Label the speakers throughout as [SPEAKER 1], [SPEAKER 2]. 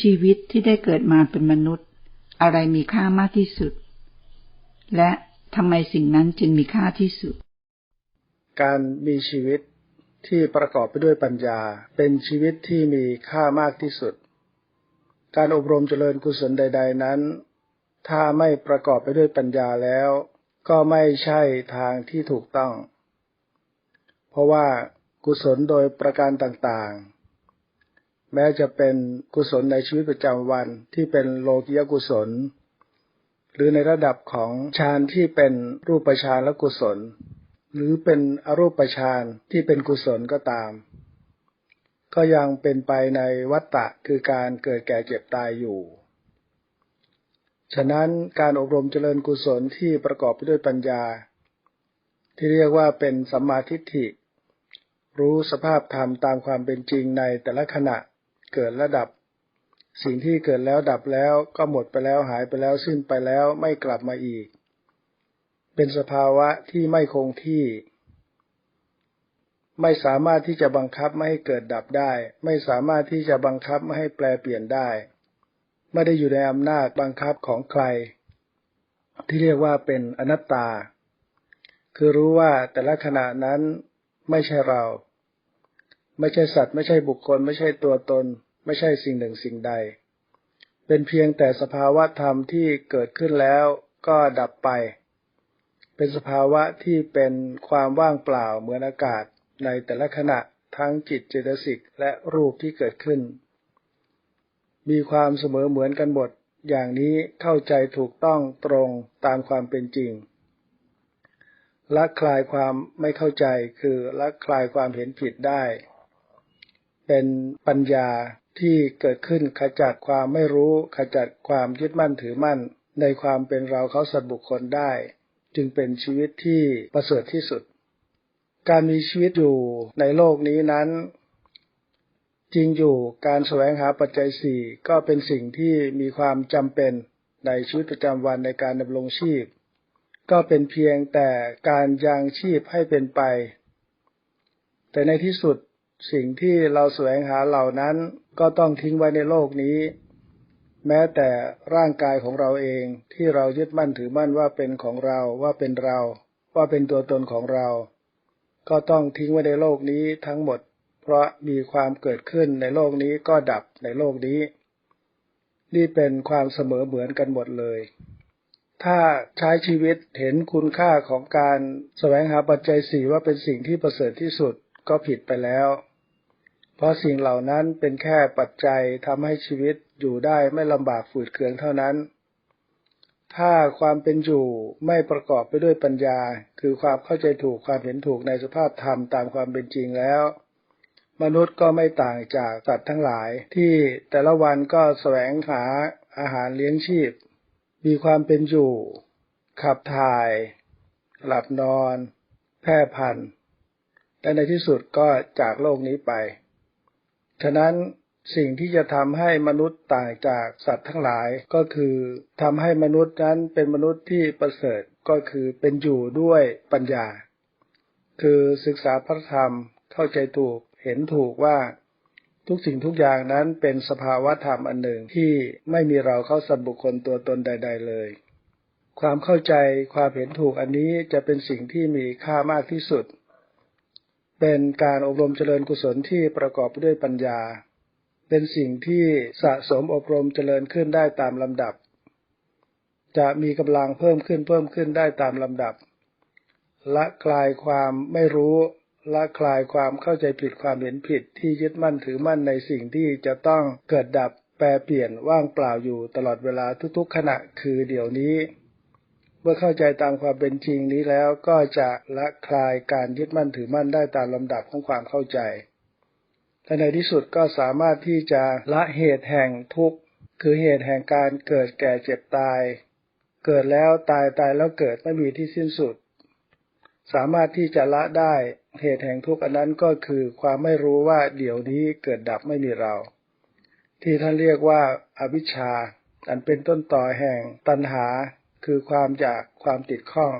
[SPEAKER 1] ชีวิตที่ได้เกิดมาเป็นมนุษย์ อะไรมีค่ามากที่สุด และทำไมสิ่งนั้นจึงมีค่าที่สุด
[SPEAKER 2] การมีชีวิตที่ประกอบไปด้วยปัญญา เป็นชีวิตที่มีค่ามากที่สุด การอบรมเจริญกุศลใด ๆ นั้น ถ้าไม่ประกอบไปด้วยปัญญาแล้ว ก็ไม่ใช่ทางที่ถูกต้อง เพราะว่ากุศลโดยประการต่างๆ แม้จะเป็นกุศลในชีวิตประจำวันที่เป็นโลกิยกุศล หรือในระดับของฌานที่เป็นรูปฌานและกุศล หรือเป็นอรูปฌานที่เป็นกุศลก็ตาม ก็ยังเป็นไปในวัฏฏะคือการเกิดแก่เจ็บตายอยู่ ฉะนั้นการอบรมเจริญกุศลที่ประกอบไปด้วยปัญญา ที่เรียกว่าเป็นสัมมาทิฏฐิรู้สภาพธรรมตามความเป็นจริงในแต่ละขณะ เกิดระดับ สิ่งที่เกิดแล้วดับแล้วก็หมดไปแล้วหายไปแล้วสิ้นไปแล้วไม่กลับมาอีก เป็นสภาวะที่ไม่คงที่ ไม่สามารถที่จะบังคับไม่ให้เกิดดับได้ ไม่สามารถที่จะบังคับไม่ให้แปลเปลี่ยนได้ ไม่ได้อยู่ในอำนาจบังคับของใคร ที่เรียกว่าเป็นอนัตตา คือรู้ว่าแต่ละขณะนั้นไม่ใช่เราไม่ใช่สัตว์ไม่ใช่บุคคล ไม่ใช่ตัวตน ไม่ใช่สิ่งหนึ่งสิ่งใด เป็นเพียงแต่สภาวะธรรมที่เกิดขึ้นแล้วก็ดับไป เป็นสภาวะที่เป็นความว่างเปล่าเหมือนอากาศในแต่ละขณะทั้งจิตเจตสิกและรูปที่เกิดขึ้น มีความเสมอเหมือนกันหมดอย่างนี้เข้าใจถูกต้องตรงตามความเป็นจริงละคลายความไม่เข้าใจคือละคลายความเห็นผิดได้ เป็นปัญญา ที่เกิดขึ้นขจัดความไม่รู้ขจัดความยึดมั่นถือมั่น ในความเป็นเราเขาสัตว์บุคคลได้ จึงเป็นชีวิตที่ประเสริฐที่สุด การมีชีวิตอยู่ในโลกนี้นั้น จริงอยู่การแสวงหาปัจจัยสี่ก็เป็นสิ่งที่มีความจำเป็นในชีวิตประจำวันในการดำรงชีพ ก็เป็นเพียงแต่การยังชีพให้เป็นไป แต่ในที่สุด สิ่งที่เราแสวงหาเหล่านั้นก็ต้องทิ้งไว้ในโลกนี้ แม้แต่ร่างกายของเราเองที่เรายึดมั่นถือมั่นว่าเป็นของเราว่าเป็นเรา ว่าเป็นตัวตนของเรา ก็ต้องทิ้งไว้ในโลกนี้ทั้งหมด เพราะมีความเกิดขึ้นในโลกนี้ก็ดับในโลกนี้ นี่เป็นความเสมอเหมือนกันหมดเลย ถ้าใช้ชีวิตเห็นคุณค่าของการแสวงหาปัจจัยสี่ว่าเป็นสิ่งที่ประเสริฐที่สุด ก็ผิดไปแล้ว เพราะสิ่งเหล่านั้นเป็นแค่ปัจจัยทำให้ชีวิตอยู่ได้ไม่ลำบากฝืดเคืองเท่านั้น ถ้าความเป็นอยู่ไม่ประกอบไปด้วยปัญญา คือความเข้าใจถูกความเห็นถูกในสภาพธรรมตามความเป็นจริงแล้ว มนุษย์ก็ไม่ต่างจากสัตว์ทั้งหลาย ที่แต่ละวันก็แสวงหาอาหารเลี้ยงชีพ มีความเป็นอยู่ ขับถ่าย หลับนอน แพร่พันธุ์ และในที่สุดก็จากโลกนี้ไป ฉะนั้นสิ่งที่จะทำให้มนุษย์ต่างจากสัตว์ทั้งหลายก็คือทำให้มนุษย์นั้นเป็นมนุษย์ที่ประเสริฐก็คือเป็นอยู่ด้วยปัญญา คือศึกษาพระธรรมเข้าใจถูกเห็นถูกว่าทุกสิ่งทุกอย่างนั้นเป็นสภาวะธรรมอันหนึ่งที่ไม่มีเราเข้าสัตว์บุคคลตัวตนใด ๆ เลย ความเข้าใจความเห็นถูกอันนี้จะเป็นสิ่งที่มีค่ามากที่สุด เป็นการอบรมเจริญกุศลที่ประกอบด้วยปัญญา เป็นสิ่งที่สะสมอบรมเจริญขึ้นได้ตามลำดับ จะมีกำลังเพิ่มขึ้นเพิ่มขึ้นได้ตามลำดับ ละคลายความไม่รู้ละคลายความเข้าใจผิดความเห็นผิดที่ยึดมั่นถือมั่นในสิ่งที่จะต้องเกิดดับแปรเปลี่ยนว่างเปล่าอยู่ตลอดเวลาทุกๆขณะคือเดี๋ยวนี้ มื่อเข้าใจตามความเป็นจริงนี้แล้วก็จะละคลายการยึดมั่นถือมั่นได้ตามลำดับของความเข้าใจและในที่สุดก็สามารถที่จะละเหตุแห่งทุกข์ คือเหตุแห่งการเกิดแก่เจ็บตาย เกิดแล้วตายตายแล้วเกิดไม่มีที่สิ้นสุด สามารถที่จะละได้เหตุแห่งทุกข์อันนั้นก็คือความไม่รู้ว่าเดี๋ยวนี้เกิดดับไม่มีเรา ที่ท่านเรียกว่าอวิชชา อันเป็นต้นต่อแห่งตัณหา คือความอยากความติดข้อง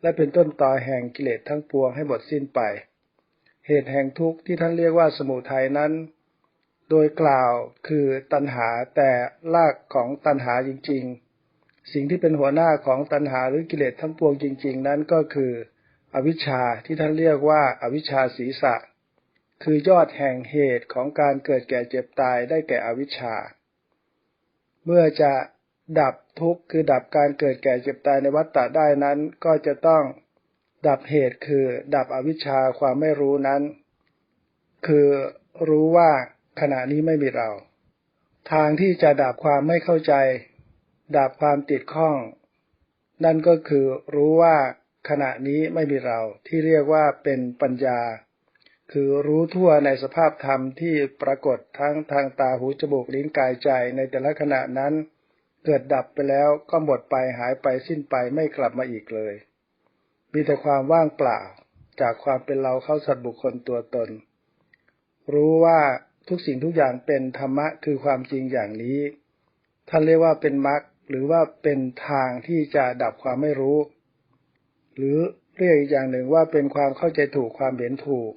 [SPEAKER 2] และเป็นต้นตอแห่งกิเลสทั้งปวงให้หมดสิ้นไป เหตุแห่งทุกข์ที่ท่านเรียกว่าสมุทัยนั้น โดยกล่าวคือตัณหาแต่รากของตัณหาจริง ๆ สิ่งที่เป็นหัวหน้าของตัณหาหรือกิเลสทั้งปวงจริง ๆ นั้นก็คือ อวิชชาที่ท่านเรียกว่าอวิชชาศีระคือยอดแห่งเหตุของการเกิดแก่เจ็บตายได้แก่อวิชชา เมื่อจะ ดับทุกข์คือดับการเกิดแก่เจ็บตายในวัฏฏะได้นั้น ก็จะต้องดับเหตุคือดับอวิชชาความไม่รู้นั้น คือรู้ว่าขณะนี้ไม่มีเรา ทางที่จะดับความไม่เข้าใจ ดับความติดข้อง นั่นก็คือรู้ว่าขณะนี้ไม่มีเราที่เรียกว่าเป็นปัญญา คือรู้ทั่วในสภาพธรรมที่ปรากฏทั้งทางตาหูจมูกลิ้นกายใจในแต่ละขณะนั้น เกิดดับไปแล้วก็หมดไปหายไปสิ้นไปไม่กลับมาอีกเลย มีแต่ความว่างเปล่า จากความเป็นเราเข้าสัตว์บุคคลตัวตน รู้ว่าทุกสิ่งทุกอย่างเป็นธรรมะคือความจริงอย่างนี้ ท่านเรียกว่าเป็นมรรคหรือว่าเป็นทางที่จะดับความไม่รู้ หรือเรียกอีกอย่างหนึ่งว่าเป็นความเข้าใจถูกความเห็นถูก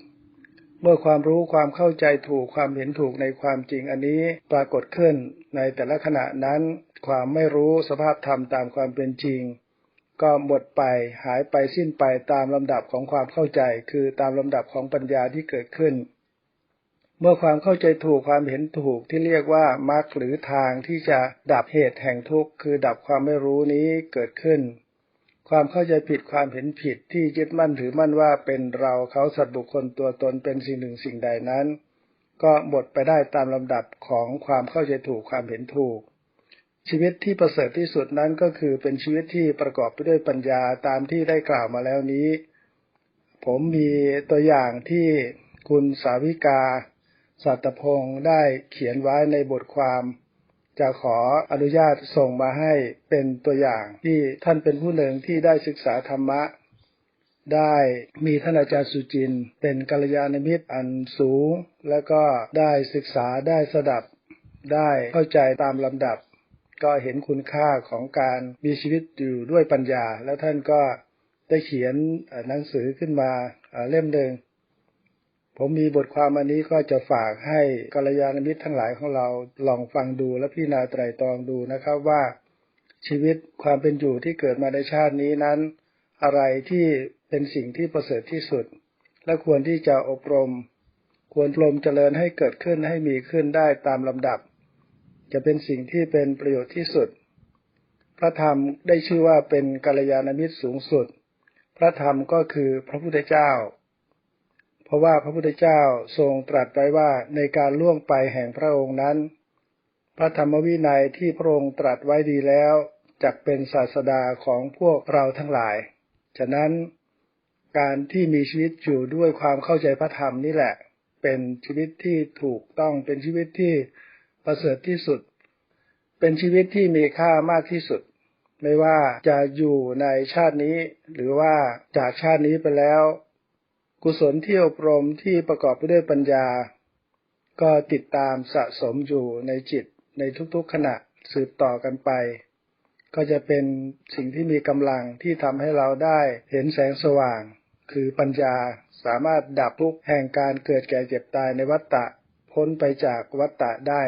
[SPEAKER 2] เมื่อความรู้ความเข้าใจถูกความเห็นถูกในความจริงอันนี้ปรากฏขึ้นในแต่ละขณะนั้น ความไม่รู้สภาพธรรมตามความเป็นจริง ก็หมดไปหายไปสิ้นไปตามลำดับของความเข้าใจ คือตามลำดับของปัญญาที่เกิดขึ้น เมื่อความเข้าใจถูกความเห็นถูกที่เรียกว่ามรรคหรือทางที่จะดับเหตุแห่งทุกข์คือดับความไม่รู้นี้เกิดขึ้น ความเข้าใจผิดความเห็นผิดที่ยึดมั่นถือมั่นว่าเป็นเราเขาสัตว์บุคคลตัวตนเป็นสิ่งหนึ่งสิ่งใดนั้น ก็หมดไปได้ตามลำดับของความเข้าใจถูกความเห็นถูก ชีวิตที่ประเสริฐที่สุดนั้นก็คือเป็นชีวิตที่ประกอบไปด้วยปัญญาตามที่ได้กล่าวมาแล้วนี้ ผมมีตัวอย่างที่คุณสาวิกา สัตพงศ์ได้เขียนไว้ในบทความจะขออนุญาตส่งมาให้เป็นตัวอย่างที่ท่านเป็นผู้หนึ่งที่ได้ศึกษาธรรมะ ได้มีท่านอาจารย์สุจิน เป็นกัลยาณมิตรอันสูง แล้วก็ได้ศึกษาได้สดับ ได้เข้าใจตามลำดับ ก็เห็นคุณค่าของการมีชีวิตอยู่ด้วยปัญญา แล้วท่านก็ได้เขียนหนังสือขึ้นมาเล่มหนึ่งผมมีบทความอันนี้ก็จะฝากให้กัลยาณมิตรทั้งหลายของเราลองฟังดูและพิจารณาไตรตรองดูนะครับว่า ชีวิตความเป็นอยู่ที่เกิดมาในชาตินี้นั้น อะไรที่เป็นสิ่งที่ประเสริฐที่สุด และควรที่จะอบรม ควรปลมเจริญให้เกิดขึ้นให้มีขึ้นได้ตามลำดับ จะเป็นสิ่งที่เป็นประโยชน์ที่สุด พระธรรมได้ชื่อว่าเป็นกัลยาณมิตรสูงสุด พระธรรมก็คือพระพุทธเจ้า เพราะว่าพระพุทธเจ้าทรงตรัสไว้ว่าในการล่วงไปแห่งพระองค์นั้น พระธรรมวินัยที่พระองค์ตรัสไว้ดีแล้วจักเป็นศาสดาของพวกเราทั้งหลาย ฉะนั้นการที่มีชีวิตอยู่ด้วยความเข้าใจพระธรรมนี่แหละ เป็นชีวิตที่ถูกต้องเป็นชีวิตที่ ประเสริฐที่สุด เป็นชีวิตที่มีค่ามากที่สุด ไม่ว่าจะอยู่ในชาตินี้ หรือว่าจากชาตินี้ไปแล้ว กุศลที่อบรมที่ประกอบไปด้วยปัญญา ก็ติดตามสะสมอยู่ในจิตในทุกๆขณะสืบต่อกันไป ก็จะเป็นสิ่งที่มีกำลังที่ทำให้เราได้เห็นแสงสว่าง คือปัญญาสามารถดับทุกแห่งการเกิดแก่เจ็บตายในวัฏฏะพ้นไปจากวัฏฏะได้